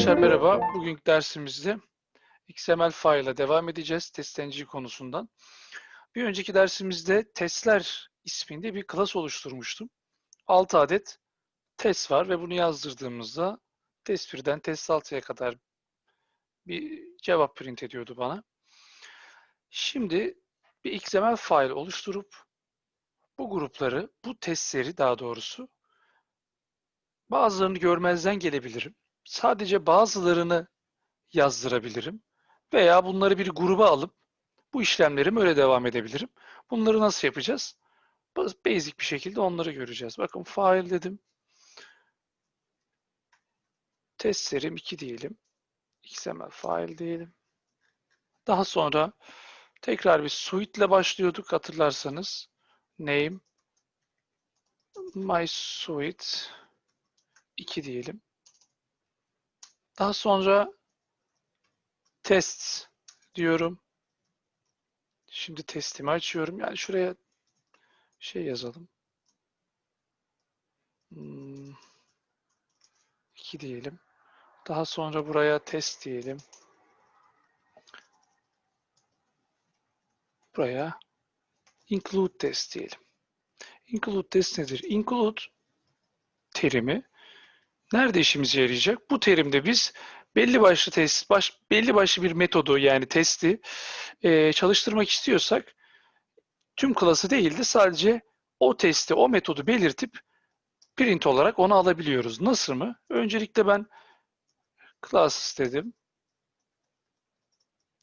Arkadaşlar merhaba. Bugünkü dersimizde XML file ile devam edeceğiz test engine konusundan. Bir önceki dersimizde testler isminde bir class oluşturmuştum. 6 adet test var ve bunu yazdırdığımızda test 1'den test 6'ya kadar bir cevap print ediyordu bana. Şimdi bir XML file oluşturup bu grupları, bu testleri daha doğrusu bazılarını görmezden gelebilirim. Sadece bazılarını yazdırabilirim. Veya bunları bir gruba alıp bu işlemlerime öyle devam edebilirim. Bunları nasıl yapacağız? Basic bir şekilde onları göreceğiz. Bakın file dedim. Test serim 2 diyelim. XML file diyelim. Daha sonra tekrar bir suite ile başlıyorduk hatırlarsanız. Name my suite 2 diyelim. Daha sonra test diyorum. Şimdi testimi açıyorum. Yani şuraya şey yazalım. Hmm, 2 diyelim. Daha sonra buraya test diyelim. Buraya include test diyelim. Include test nedir? Include terimi nerede işimize yarayacak? Bu terimde biz belli başlı test, baş, belli başlı bir metodu yani testi e, çalıştırmak istiyorsak tüm klası değil de sadece o testi, o metodu belirtip print olarak onu alabiliyoruz. Nasıl mı? Öncelikle ben class dedim.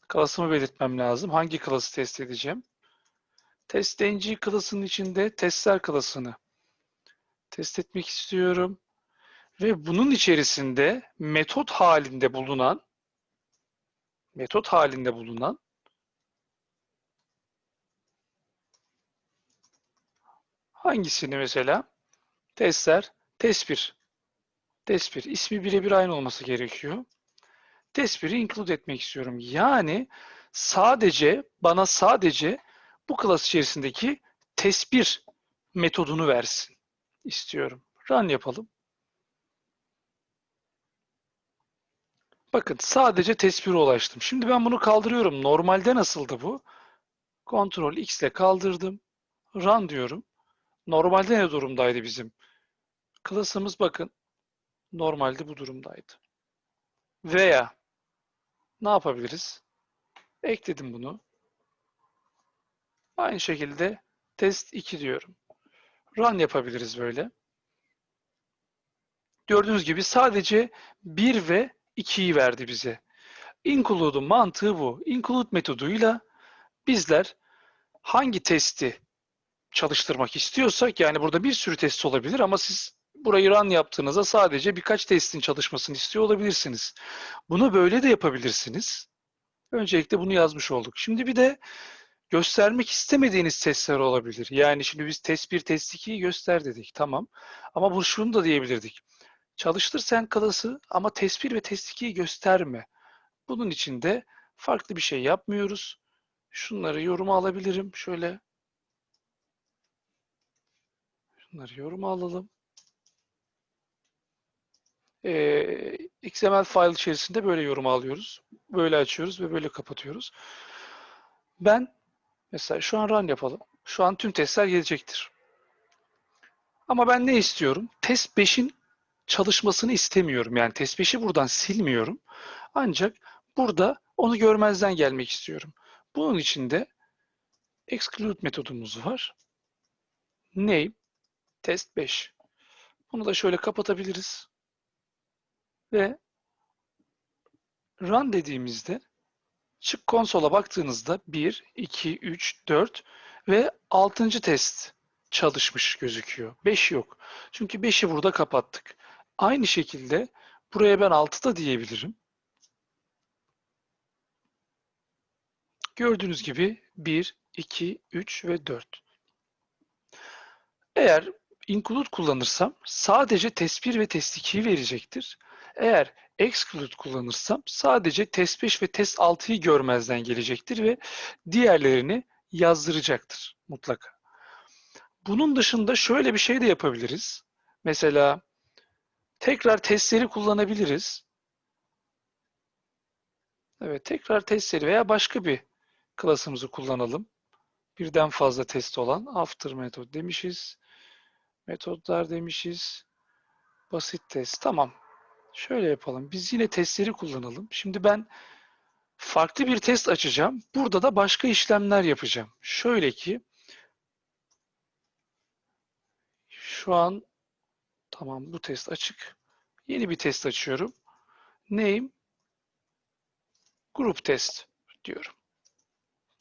Klasımı belirtmem lazım. Hangi klası test edeceğim? TestNG klasının içinde testler klasını test etmek istiyorum. Ve bunun içerisinde metot halinde bulunan metot halinde bulunan hangisini mesela? Testler, test 1. Test 1. İsmi birebir aynı olması gerekiyor. Test 1'i include etmek istiyorum. Yani sadece, bana sadece bu klas içerisindeki test 1 metodunu versin istiyorum. Run yapalım. Bakın sadece test 1'e ulaştım. Şimdi ben bunu kaldırıyorum. Normalde nasıldı bu? Ctrl X ile kaldırdım. Run diyorum. Normalde ne durumdaydı bizim? Klasımız bakın. Normalde bu durumdaydı. Veya ne yapabiliriz? Ekledim bunu. Aynı şekilde test 2 diyorum. Run yapabiliriz böyle. Gördüğünüz gibi sadece 1 ve 2'yi verdi bize. Include'un mantığı bu. Include metoduyla bizler hangi testi çalıştırmak istiyorsak yani burada bir sürü test olabilir ama siz burayı run yaptığınızda sadece birkaç testin çalışmasını istiyor olabilirsiniz. Bunu böyle de yapabilirsiniz. Öncelikle bunu yazmış olduk. Şimdi bir de göstermek istemediğiniz testler olabilir. Yani şimdi biz test 1, test 2'yi göster dedik. Tamam. Ama bu şunu da diyebilirdik. Çalıştır sen klası ama test 1 ve test 2'yi gösterme. Bunun için de farklı bir şey yapmıyoruz. Şunları yoruma alabilirim. Şöyle. Şunları yoruma alalım. Ee, XML file içerisinde böyle yorum alıyoruz. Böyle açıyoruz ve böyle kapatıyoruz. Ben mesela şu an run yapalım. Şu an tüm testler gelecektir. Ama ben ne istiyorum? Test 5'in çalışmasını istemiyorum. Yani test 5'i buradan silmiyorum. Ancak burada onu görmezden gelmek istiyorum. Bunun için de exclude metodumuz var. Name test 5. Bunu da şöyle kapatabiliriz. Ve run dediğimizde çık konsola baktığınızda 1, 2, 3, 4 ve 6. test çalışmış gözüküyor. 5 yok. Çünkü 5'i burada kapattık. Aynı şekilde buraya ben 6 da diyebilirim. Gördüğünüz gibi 1, 2, 3 ve 4. Eğer include kullanırsam sadece test 1 ve test 2'yi verecektir. Eğer exclude kullanırsam sadece test 5 ve test 6'yı görmezden gelecektir ve diğerlerini yazdıracaktır mutlaka. Bunun dışında şöyle bir şey de yapabiliriz. Mesela tekrar testleri kullanabiliriz. Evet, tekrar test seri veya başka bir klasımızı kullanalım. Birden fazla test olan after metod demişiz. Metodlar demişiz. Basit test. Tamam. Şöyle yapalım. Biz yine testleri kullanalım. Şimdi ben farklı bir test açacağım. Burada da başka işlemler yapacağım. Şöyle ki şu an tamam bu test açık. Yeni bir test açıyorum. Name Group test diyorum.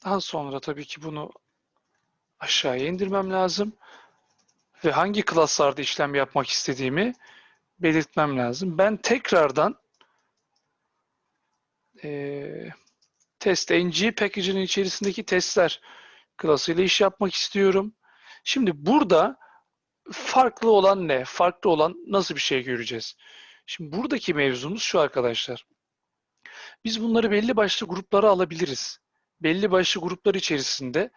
Daha sonra tabii ki bunu aşağıya indirmem lazım. Ve hangi klaslarda işlem yapmak istediğimi belirtmem lazım. Ben tekrardan e, test ng package'in içerisindeki testler klasıyla iş yapmak istiyorum. Şimdi burada farklı olan ne? Farklı olan nasıl bir şey göreceğiz? Şimdi buradaki mevzumuz şu arkadaşlar. Biz bunları belli başlı gruplara alabiliriz. Belli başlı gruplar içerisinde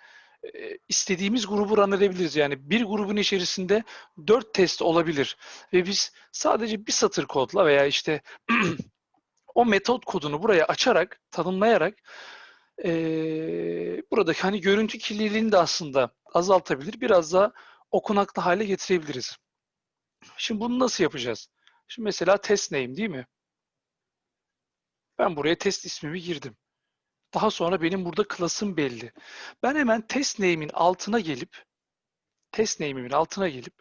e, istediğimiz grubu run edebiliriz. Yani bir grubun içerisinde dört test olabilir. Ve biz sadece bir satır kodla veya işte o metot kodunu buraya açarak, tanımlayarak e, buradaki hani görüntü kirliliğini de aslında azaltabilir. Biraz daha okunaklı hale getirebiliriz. Şimdi bunu nasıl yapacağız? Şimdi mesela test name değil mi? Ben buraya test ismimi girdim. Daha sonra benim burada klasım belli. Ben hemen test name'in altına gelip test name'imin altına gelip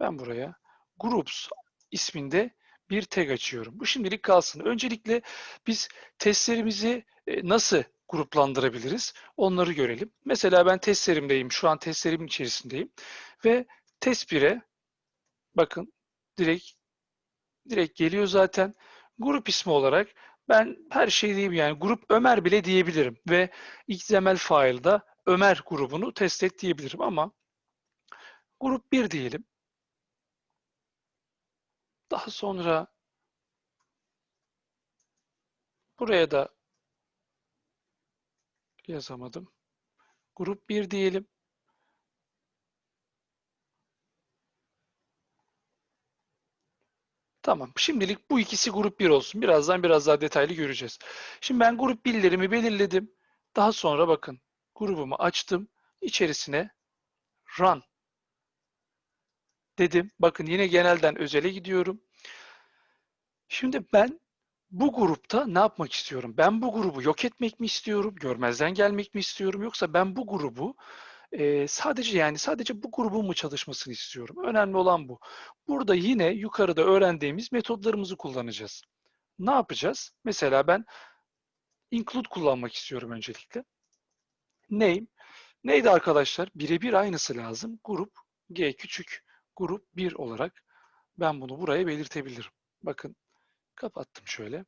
ben buraya groups isminde bir tag açıyorum. Bu şimdilik kalsın. Öncelikle biz testlerimizi e, nasıl gruplandırabiliriz? Onları görelim. Mesela ben testlerimdeyim. Şu an testlerimin içerisindeyim. Ve test 1'e bakın direkt direkt geliyor zaten. Grup ismi olarak ben her şey diyeyim yani grup Ömer bile diyebilirim ve XML file'da Ömer grubunu test et diyebilirim ama grup 1 diyelim. Daha sonra buraya da yazamadım. Grup 1 diyelim. Tamam. Şimdilik bu ikisi grup 1 olsun. Birazdan biraz daha detaylı göreceğiz. Şimdi ben grup 1'lerimi belirledim. Daha sonra bakın grubumu açtım. İçerisine run dedim. Bakın yine genelden özele gidiyorum. Şimdi ben bu grupta ne yapmak istiyorum? Ben bu grubu yok etmek mi istiyorum? Görmezden gelmek mi istiyorum? Yoksa ben bu grubu e, sadece yani sadece bu grubun mu çalışmasını istiyorum? Önemli olan bu. Burada yine yukarıda öğrendiğimiz metodlarımızı kullanacağız. Ne yapacağız? Mesela ben include kullanmak istiyorum öncelikle. Name. Neydi arkadaşlar? Birebir aynısı lazım. Grup G küçük grup 1 olarak ben bunu buraya belirtebilirim. Bakın kapattım şöyle.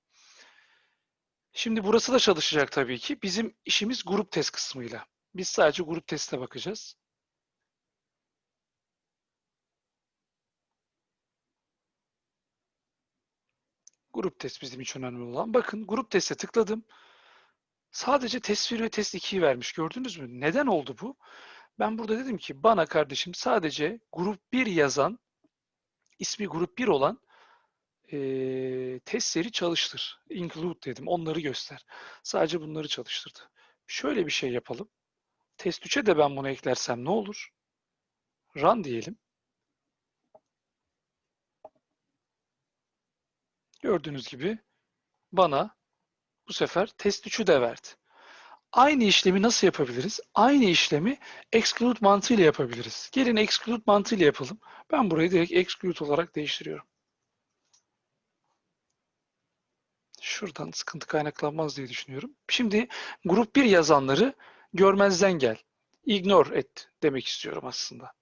Şimdi burası da çalışacak tabii ki. Bizim işimiz grup test kısmıyla. Biz sadece grup testine bakacağız. Grup test bizim için önemli olan. Bakın grup teste tıkladım. Sadece test 1 ve test 2'yi vermiş. Gördünüz mü? Neden oldu bu? Ben burada dedim ki bana kardeşim sadece grup 1 yazan, ismi grup 1 olan e, testleri çalıştır. Include dedim. Onları göster. Sadece bunları çalıştırdı. Şöyle bir şey yapalım. Test 3'e de ben bunu eklersem ne olur? Run diyelim. Gördüğünüz gibi bana bu sefer test 3'ü de verdi. Aynı işlemi nasıl yapabiliriz? Aynı işlemi exclude mantığıyla yapabiliriz. Gelin exclude mantığıyla yapalım. Ben burayı direkt exclude olarak değiştiriyorum. Şuradan sıkıntı kaynaklanmaz diye düşünüyorum. Şimdi grup 1 yazanları görmezden gel. Ignore et demek istiyorum aslında.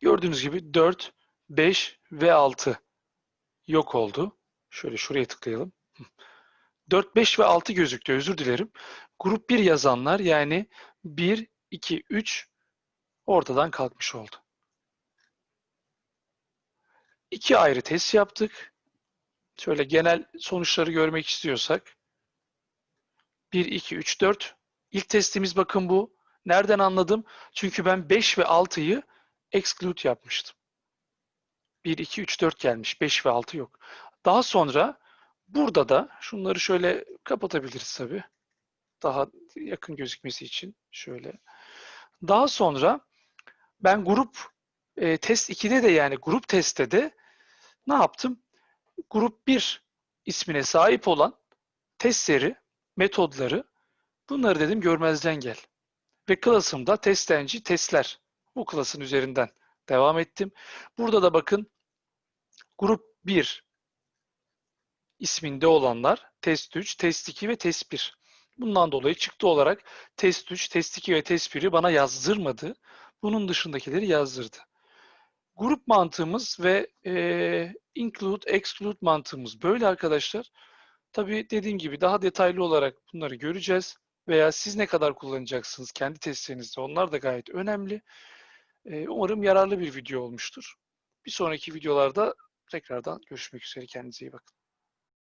Gördüğünüz gibi 4, 5 ve 6 yok oldu. Şöyle şuraya tıklayalım. 4, 5 ve 6 gözüktü. Özür dilerim. Grup 1 yazanlar yani 1, 2, 3 ortadan kalkmış oldu. İki ayrı test yaptık. Şöyle genel sonuçları görmek istiyorsak 1, 2, 3, 4. İlk testimiz bakın bu. Nereden anladım? Çünkü ben 5 ve 6'yı exclude yapmıştım. 1, 2, 3, 4 gelmiş. 5 ve 6 yok. Daha sonra Burada da şunları şöyle kapatabiliriz tabii. Daha yakın gözükmesi için şöyle. Daha sonra ben grup e, test 2'de de yani grup testte de ne yaptım? Grup 1 ismine sahip olan testleri, metodları bunları dedim görmezden gel. Ve klasımda testenci testler. Bu klasın üzerinden devam ettim. Burada da bakın grup 1 isminde olanlar test 3, test 2 ve test 1. Bundan dolayı çıktı olarak test 3, test 2 ve test 1'i bana yazdırmadı. Bunun dışındakileri yazdırdı. Grup mantığımız ve e, include, exclude mantığımız böyle arkadaşlar. Tabii dediğim gibi daha detaylı olarak bunları göreceğiz. Veya siz ne kadar kullanacaksınız kendi testlerinizde onlar da gayet önemli. E, umarım yararlı bir video olmuştur. Bir sonraki videolarda tekrardan görüşmek üzere. Kendinize iyi bakın.